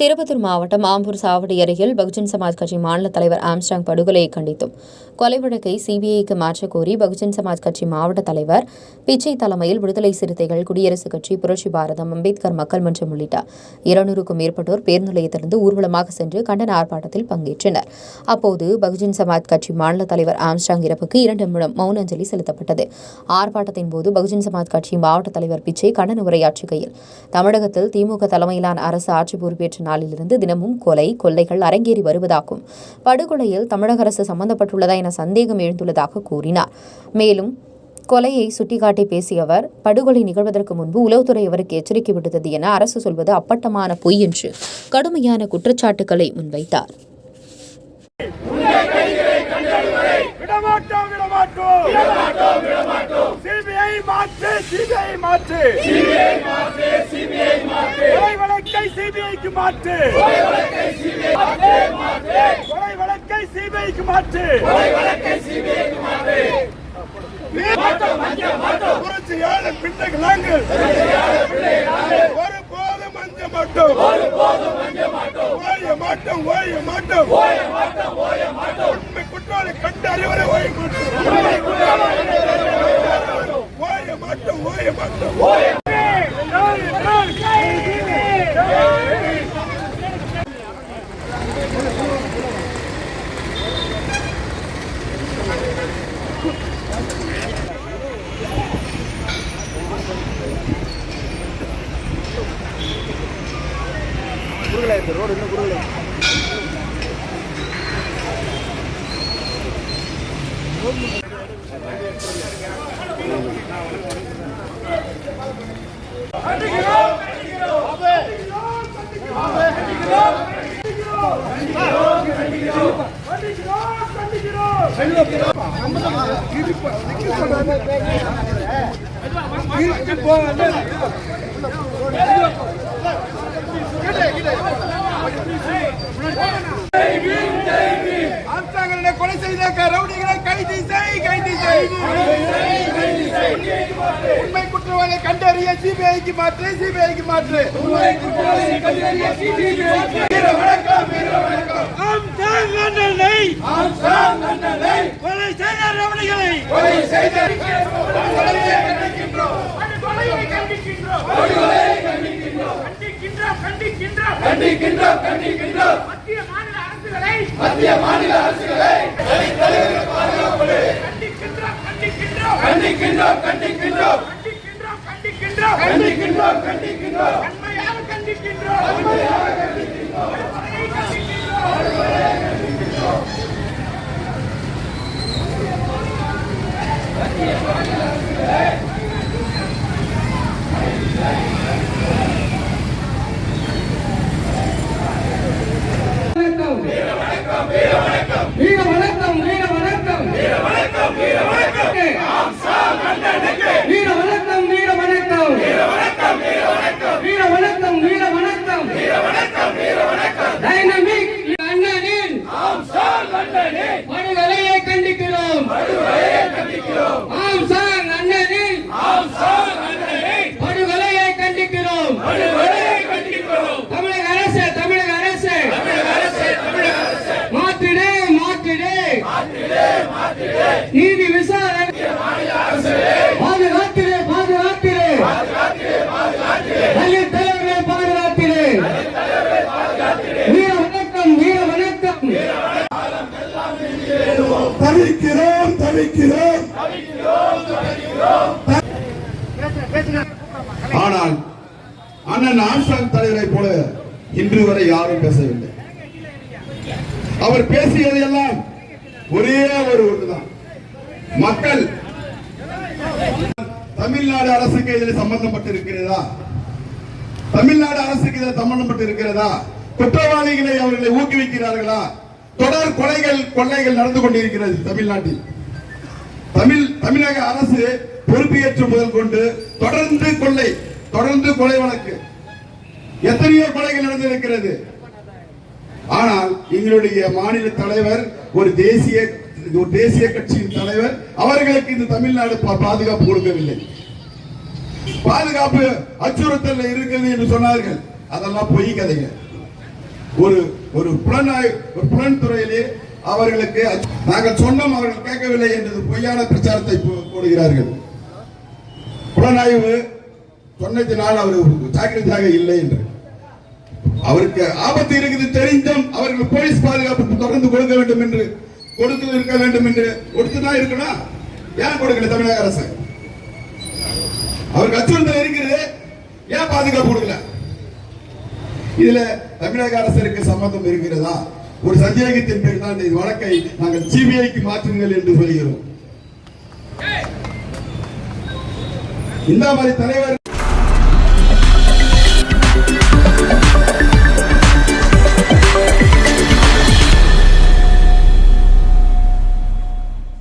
திருப்பத்தூர் மாவட்டம் ஆம்பூர் சாவடி அருகில் பகுஜன் சமாஜ் கட்சி மாநில தலைவர் ஆம்ஸ்டாங் படுகொலையை கண்டித்தும். கொலை வழக்கை சிபிஐக்கு மாற்றக் கோரி பகுஜன் சமாஜ் கட்சி மாவட்ட தலைவர் பிச்சை தலைமையில் விடுதலை சிறுத்தைகள் குடியரசுக் கட்சி புரட்சி பாரதம் அம்பேத்கர் மக்கள் மன்றம் உள்ளிட்ட இருநூறுக்கும் மேற்பட்டோர் பேருந்து நிலையத்திலிருந்து ஊர்வலமாக சென்று கண்டன ஆர்ப்பாட்டத்தில் பங்கேற்றனர். அப்போது பகுஜன் சமாஜ் கட்சி மாநில தலைவர் ஆம்ஸ்டாங் இறப்புக்கு இரண்டு நிமிடம் மௌன அஞ்சலி செலுத்தப்பட்டது. ஆர்ப்பாட்டத்தின் போது பகுஜன் சமாஜ் கட்சி மாவட்ட தலைவர் பிச்சை கண்டன உரையாற்றுகையில் தமிழகத்தில் திமுக தலைமையிலான அரசு ஆட்சி பொறுப்பேற்ற நாளிலிருந்து தினமும் கொலை கொள்ளைகள் அரங்கேறி வருவதாகவும் படுகொலையில் தமிழக அரசு சம்பந்தப்பட்டுள்ளதா என சந்தேகம் எழுந்துள்ளதாக கூறினார். மேலும் கொலையை சுட்டிக்காட்டி பேசிய அவர் படுகொலை நிகழ்வதற்கு முன்பு உளவுத்துறை அவருக்கு எச்சரிக்கை விடுத்தது என அரசு சொல்வது அப்பட்டமான பொய் என்று கடுமையான குற்றச்சாட்டுகளை முன்வைத்தார். சிபிஐ மாற்று சிபிஐ மாற்று. சிபிஐ மாற்று சிபிஐ மாற்று. வழக்கை சிபிஐக்கு மாற்று. கொலை வழக்கை சிபிஐ மாற்று கொலை வழக்கை சிபிஐக்கு மாற்று. கொலை வழக்கை சிபிஐக்கு மாற்று மாட்டோம் மஞ்ச மாட்டோம் புரட்சி ஏழு பிள்ளைகள் நாங்கள். ஒரு மஞ்ச மாட்டோம். ஒரு மஞ்ச மாட்டோம் ஓய மாட்டோம் ஓய மாட்டோம். ஓய மாட்டோம் ஓய மாட்டோம். குறுகலாக இருக்குது ரோடு இன்னும் குறுகலாக போங்க அரசாங்கங்களை கொலை செய்த ரவுடிகளை கைது செய் கைது செய். உண்மை குற்றவாளி கண்டறிய சிபிஐக்கு மாற்று சிபிஐக்கு மாற்று. வணக்கம் ஆம் ஆம் சாங் அண்ணனை கொலை செய்த ரவுடிகளை. கொலை செய்த கொலையை கண்டிக்கின்றோம். கொலையை கண்டிக்கின்றோம். கொலையை கண்டிக்கின்றோம் கண்டிக்கின்றோம் கண்டிக்கின்றோம் கண்டிக்கின்றோம் மத்திய மாநில அரசுகளை மத்திய மாநில அரசுகளை கண்டிக்கின்றோம் கண்டிக்கின்றோம் கண்டிக்கின்றோம் கண்டிக்கின்றோம் கண்டிக்கின்றோம் கண்டிக்கின்றோம் கண்டிக்கின்றோம் கண்டிக்கின்றோம் கண்டிக்கின்றோம் தவிக்கிறோம் ஆனால் அண்ணன் ஆம்ஸ்டாங் தலைவரை போல இன்று வரை யாரும் பேசவில்லை. அவர் பேசியது எல்லாம் ஒரே ஒரு ஒன்றுதான். மக்கள் தமிழ்நாடு அரசுக்கு இதில் சம்பந்தப்பட்டு இருக்கிறதா தமிழ்நாடு அரசுக்கு இதில் சம்பந்தப்பட்டு இருக்கிறதா குற்றவாளிகளை அவர்களை ஊக்குவிக்கிறார்களா? தொடர் கொலைகள் கொள்ளைகள் நடந்து கொண்டிருக்கிறது தமிழ்நாட்டில். தமிழ் தமிழக அரசு பொறுப்பேற்று முதல் கொண்டு தொடர்ந்து கொள்ளை தொடர்ந்து கொலை வழக்கு. எத்தனையோ கொலைகள் நடந்திருக்கிறது. ஆனால் எங்களுடைய மாநில தலைவர் ஒரு தேசிய ஒரு தேசிய கட்சியின் தலைவர் அவர்களுக்கு இந்த தமிழ்நாடு பா- பாதுகாப்பு கொடுக்கவில்லை. பாதுகாப்பு அச்சுறுத்தல் இருக்கிறது என்று சொன்னார்கள். அதெல்லாம் பொய் கதைகள். ஒரு ஒரு புலனாய் ஒரு புலன்துறையிலே அவர்களுக்கு நாங்கள் சொன்னோம் அவர்கள் கேட்கவில்லை என்றது பொய்யான பிரச்சாரத்தை போடுகிறார்கள். புலனாய்வு சொன்னதினால் அவர் ஜாக்கிரதையாக இல்லை என்று. அவருக்கு ஆபத்து இருக்குது தெரிந்தும் அவர்கள் போலீஸ் பாதுகாப்பு தொடர்ந்து கொடுக்க வேண்டும் என்று கொடுத்து இருக்க வேண்டும் என்று கொடுத்துதான் இருக்கணும். ஏன் கொடுக்கல தமிழக அரசு? அவருக்கு அச்சுறுத்தல் இருக்கிறது ஏன் பாதுகாப்பு கொடுக்கல? இதுல தமிழக அரசிற்கு சம்பந்தம் இருக்கிறதா? ஒரு சந்தேகத்தின் பேர் தான் இந்த வழக்கை நாங்கள் சிபிஐக்கு மாற்றுங்கள் என்று சொல்கிறோம். இந்த மாதிரி தலைவர்